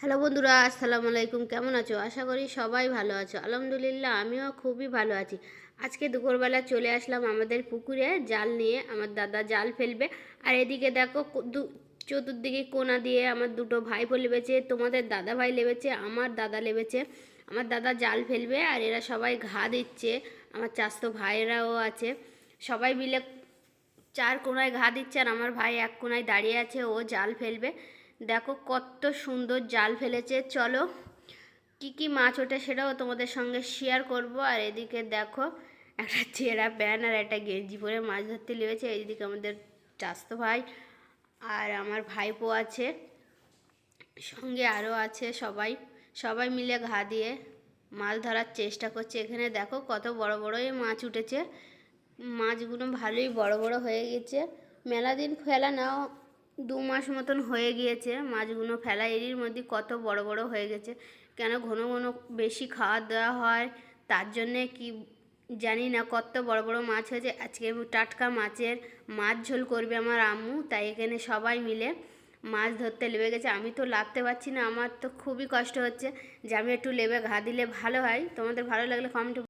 Hello বন্ধুরা, আসসালামু আলাইকুম। কেমন আছো? আশা করি সবাই ভালো আছো। আলহামদুলিল্লাহ, আমিও খুবই ভালো আছি। আজকে দুপুরবেলা চলে আসলাম আমাদের পুকুরে জাল নিয়ে। আমার দাদা জাল ফেলবে। আর এদিকে দেখো চতুর্দিকে কোনা দিয়ে আমার দুটো ভাইপো লেবেছে, তোমাদের দাদা ভাই লেবেছে, আমার দাদা লেবেছে। আমার দাদা জাল ফেলবে আর এরা সবাই ঘা দিচ্ছে। আমার চাস্তো ভাইয়েরাও আছে। সবাই মিলে চার কোনায় ঘা দিচ্ছে আর আমার ভাই এক কোনায় দাঁড়িয়ে আছে, ও জাল ফেলবে। দেখো কত সুন্দর জাল ফেলেছে, চলো কি কি মাছ ওঠে সেটাও তোমাদের সঙ্গে শেয়ার করব। আর এদিকে দেখো একটা চেরা প্যান্ট আর একটা গেঞ্জি পরে মাছ ধরতে লেগেছে এইদিকে আমাদের চাস্তো ভাই আর আমার ভাইপো আছে, সঙ্গে আরও আছে সবাই সবাই মিলে ঘা দিয়ে মাছ ধরার চেষ্টা করছে। এখানে দেখো কত বড় বড়ই মাছ উঠেছে, মাছগুলো ভালোই বড় বড় হয়ে গেছে। মেলা দিন ফেলা নাও দু মাস মতন হয়ে গিয়েছে, মাছগুলো ফেলা। এরির মধ্যে কত বড় বড় হয়ে গেছে। কেন ঘন ঘন বেশি খাবার দেওয়া হয়? তার জন্যে কি জানি না, কত বড় বড় মাছ হয়েছে। আজকে টাটকা মাছের মাছ ঝোল করবে আমার আম্মু, তাই এখানে সবাই মিলে মাছ ধরতে লেবে গেছে। আমি তো লাভতে পারছি না, আমার তো খুবই কষ্ট হচ্ছে। যে আমি একটু লেবে ঘা দিলে ভালো হয়। তোমাদের ভালো লাগলে কমেন্টে